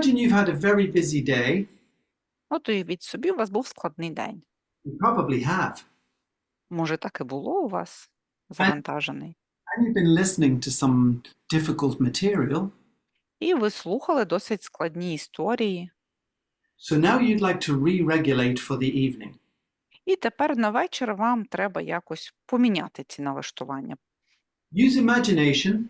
imagine you've had a very busy day. От уявіть собі, у вас був складний день. You probably have. Може, так і було у вас завантажений. And you've been listening to some difficult material. І ви слухали досить складні історії. So now you'd like to re regulate for the evening. І тепер на вечір вам треба якось поміняти ці налаштування. Use imagination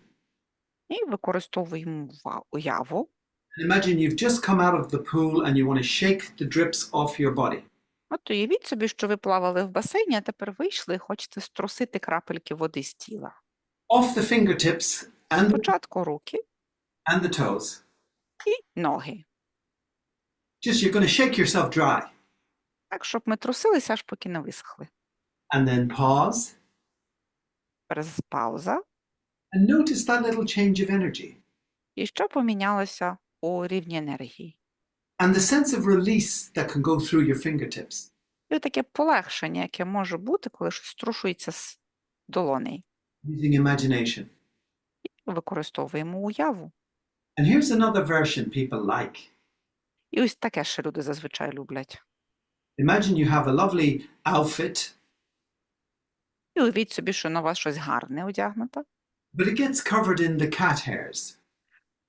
І використовуємо уяву. Imagine you've just come out of the pool and you want to shake the drips off your body. От уявіть собі, що ви плавали в басейні, а тепер вийшли і хочете струсити крапельки води з тіла. Off the fingertips and, Спочатку руки and the toes. і ноги. Just you're going to shake yourself dry. Так, щоб ми трусилися, аж поки не висохли. And then pause Зараз пауза. and notice that little change of energy І що помінялося у рівні енергії? and the sense of release that can go through your fingertips. І таке полегшення, яке може бути, коли щось струшується з долоней. using imagination. Використовуємо уяву. And here's another version people like. І ось таке ще люди зазвичай люблять. Imagine you have a lovely outfit, І уявіть собі, що на вас щось гарне одягнуто, but it gets covered in the cat hairs.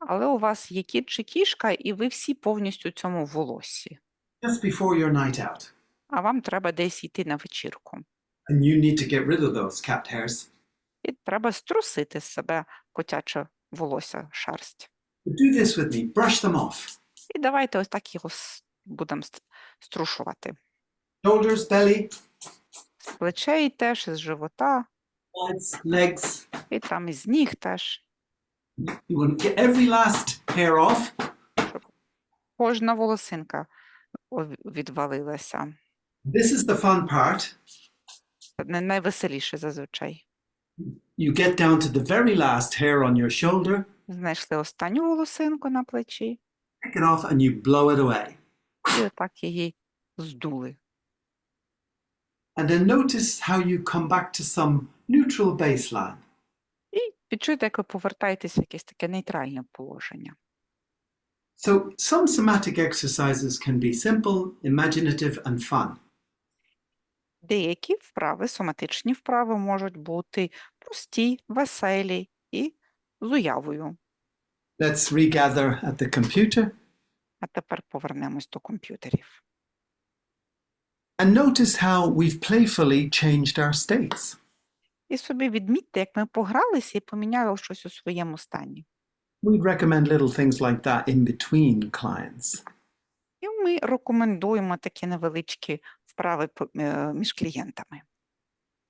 Але у вас є кіт чи кішка, і ви всі повністю цьому волоссі. just before your night out. А вам треба десь йти на вечірку. And you need to get rid of those cat hairs. І треба струсити з себе котяче волосся, шерсть. Do this with me brush them off. І давайте ось так його будемо струшувати. Shoulders, belly, З плечей теж, з живота, legs. і там із ніг теж. You want to get every last hair off. Кожна волосинка о- відвалилася. This is the fun part. Це не найвеселіше зазвичай. You get down to the very last hair on your shoulder, Знайшли останню волосинку на плечі, pick it off, and you blow it away. і отак її здули. And then notice how you come back to some neutral baseline. Відчуйте, як ви повертаєтесь в якесь таке нейтральне положення. So, some somatic exercises can be simple, imaginative, and fun. Деякі вправи, соматичні вправи можуть бути прості, веселі і з уявою. Let's regather at the computer А тепер повернемось до комп'ютерів. and notice how we've playfully changed our states. І собі відмітьте, як ми погралися і поміняли щось у своєму стані. We'd recommend little things like that in between clients. І ми рекомендуємо такі невеличкі вправи е, між клієнтами.